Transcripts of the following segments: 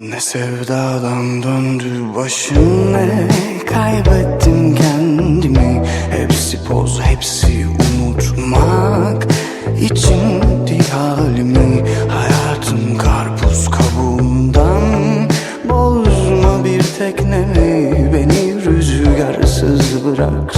Ne sevdadan döndü başım ne? Kaybettim kendimi. Hepsi poz hepsi unutmak için halimi. Hayatım karpuz kabuğundan. Bozma bir teknemi. Beni rüzgarsız bırak.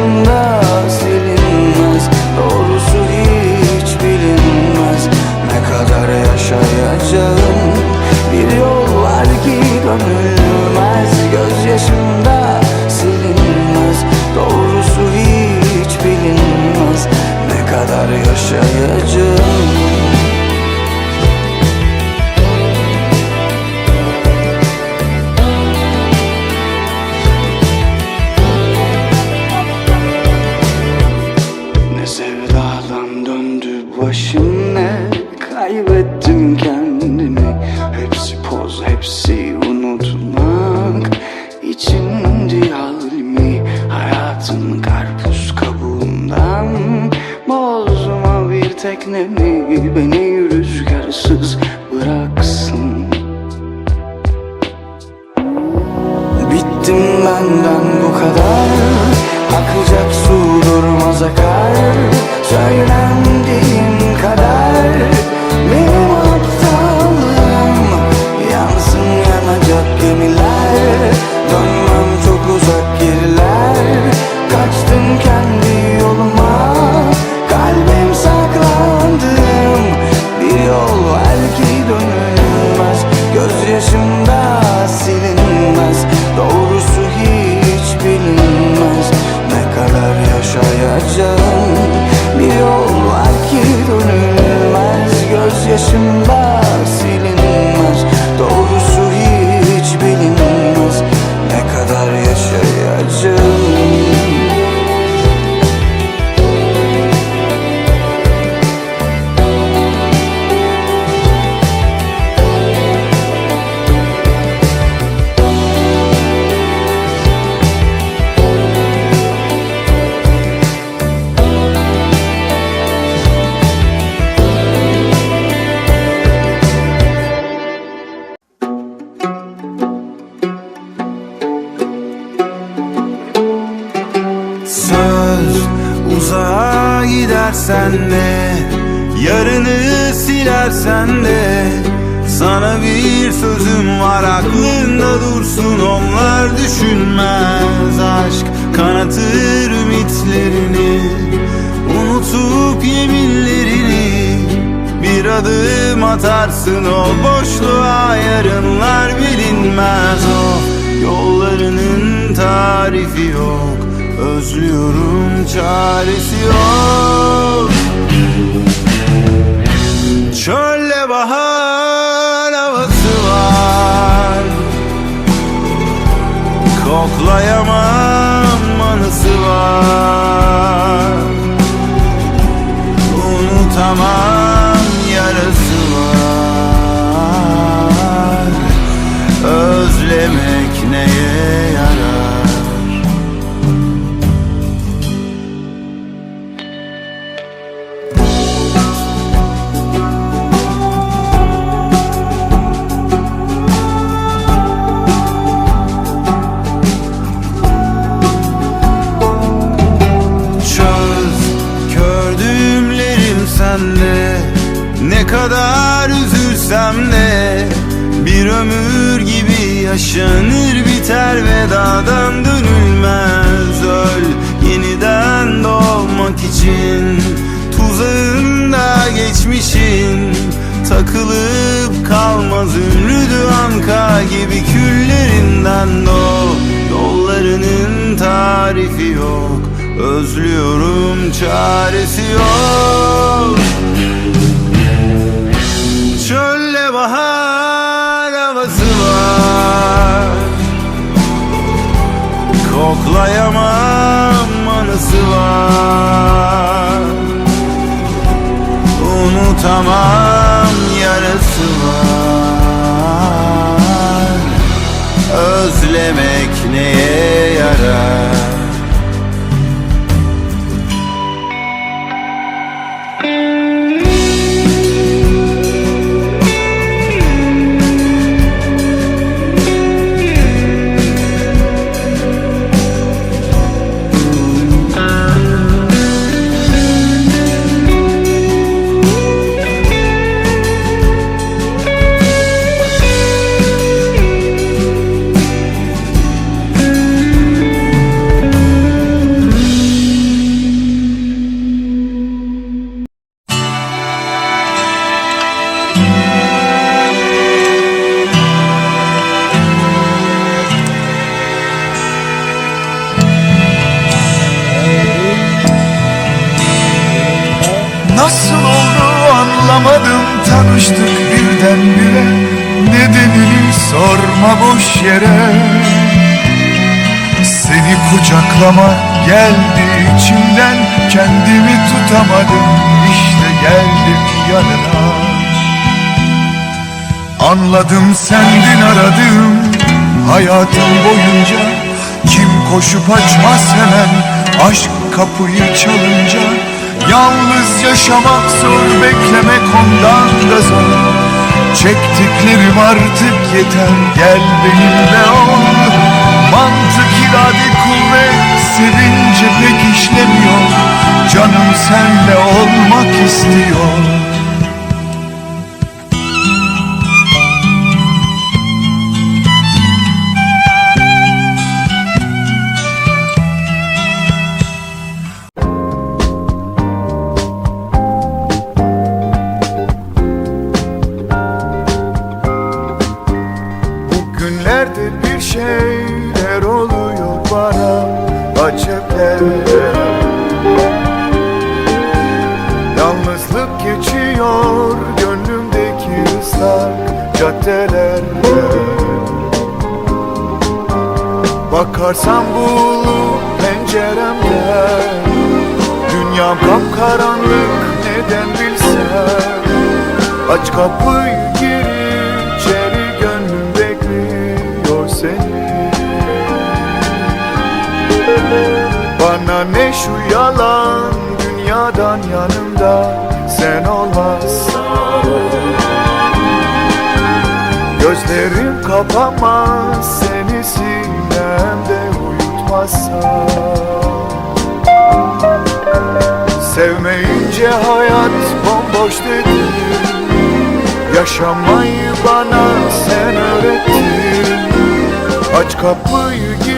Yolunda gidersen de Sana bir sözüm var aklında dursun onlar düşünmez. Aşk kanatır ümitlerini Unutup yeminlerini. Bir adım atarsın o boşluğa yarınlar bilinmez. O Yollarının tarifi yok Özlüyorum çaresi yok. koklayamam anısı var. Unutamam. Yaşanır biter vedadan dönülmez. Öl yeniden doğmak için Tuzağında geçmişin Takılıp kalmaz ömrüdü anka gibi küllerinden doğ. Yollarının tarifi yok Özlüyorum çaresi yok. Çölle bahar Koklayamam anısı var. Unutamam anlamadım tanıştık birdenbire. Nedenini sorma boş yere. Seni kucaklama geldi içimden. Kendimi tutamadım işte geldim yanına. Anladım sendin aradım. Hayatım boyunca Kim koşup açmaz hemen. Aşk kapıyı çalınca Yalnız yaşamak zor beklemek ondan da zor. Çektiklerim artık yeter gel benimle ol. Mantık irade kuvvet sevince pek işlemiyor. Canım senle olmak istiyor Bugünlerde bir şeyler oluyor bana. Acemlerde Yalnızlık geçiyor gönlümdeki ıslak caddelerde. Bakarsam bu penceremden Dünyam kapkaranlık neden bilsen Aç kapıyı Bana ne şu yalan dünyadan yanımda sen olmazsan Gözlerim kapamaz seni sinemde uyutmazsam Sevmeyince hayat bomboş dedim Yaşamayı bana sen öğrettin. Aç kapıyı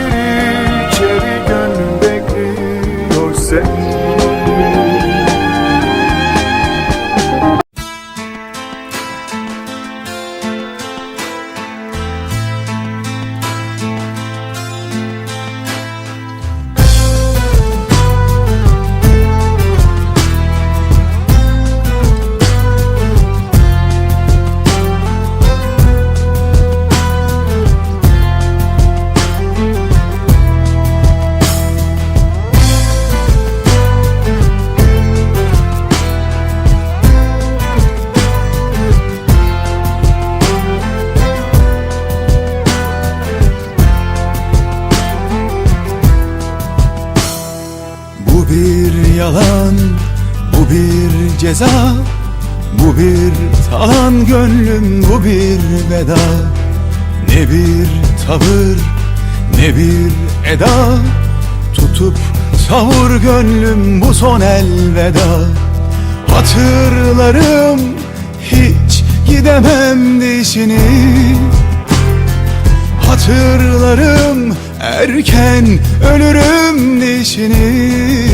ceza. Bu bir talan gönlüm, bu bir veda. Ne bir tavır, ne bir eda. Tutup savur gönlüm bu son elveda. Hatırlarım hiç gidemem dişini. Hatırlarım erken ölürüm dişini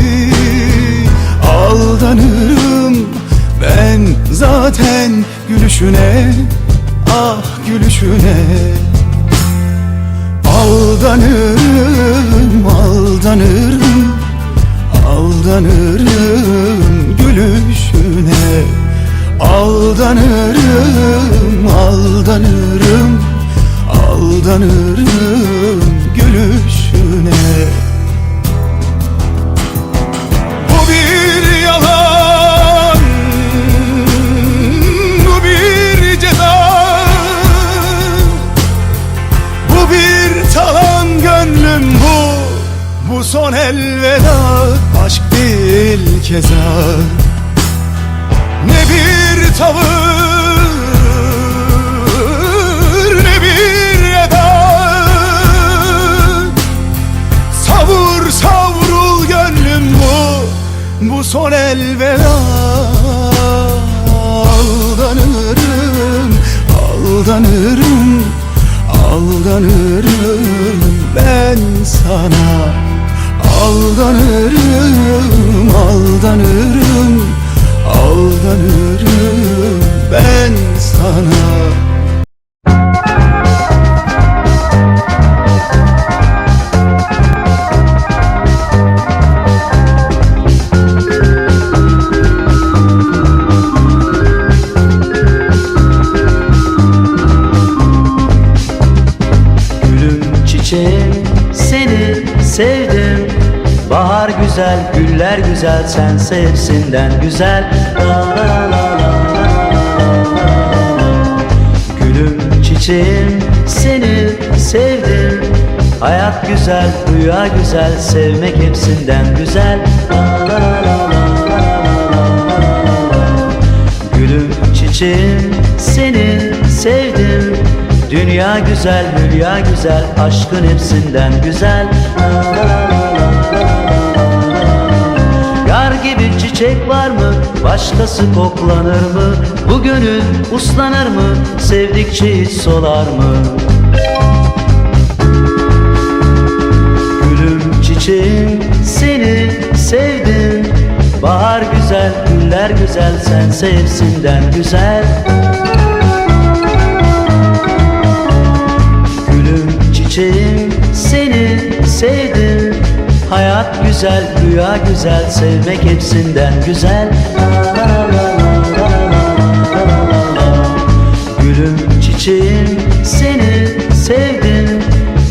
aldanırım Ben zaten gülüşüne ah gülüşüne. Aldanırım aldanırım aldanırım gülüşüne. Aldanırım aldanırım aldanırım. Elveda Aşk değil keza. Ne bir tavır Ne bir eda. Savur savrul gönlüm bu Bu son elveda. Aldanırım Aldanırım Aldanırım ben sana Aldanırım Aldanırım Aldanırım ben sana güzel sen hepsinden güzel La la la la. Gülüm çiçeğim seni sevdim Hayat güzel rüya güzel sevmek hepsinden güzel La la la la la. Gülüm çiçeğim seni sevdim Dünya güzel, hülya güzel, aşkın hepsinden güzel la la la la gibi çiçek var mı? Başkası koklanır mı? Bu gönül uslanır mı? Sevdikçe hiç solar mı? Gülüm çiçeğim seni sevdim Bahar güzel, güller güzel, sen sevsinden güzel Gülüm çiçeğim Hayat güzel, rüya güzel, sevmek hepsinden güzel Gülüm, çiçeğim, seni sevdim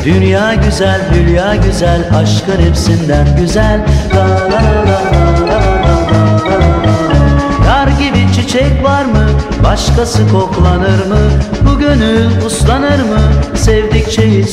Dünya güzel, hülya güzel, aşkın hepsinden güzel la. Dar gibi çiçek var mı? Başkası koklanır mı? Bu gönül uslanır mı? Sevdikçe hiç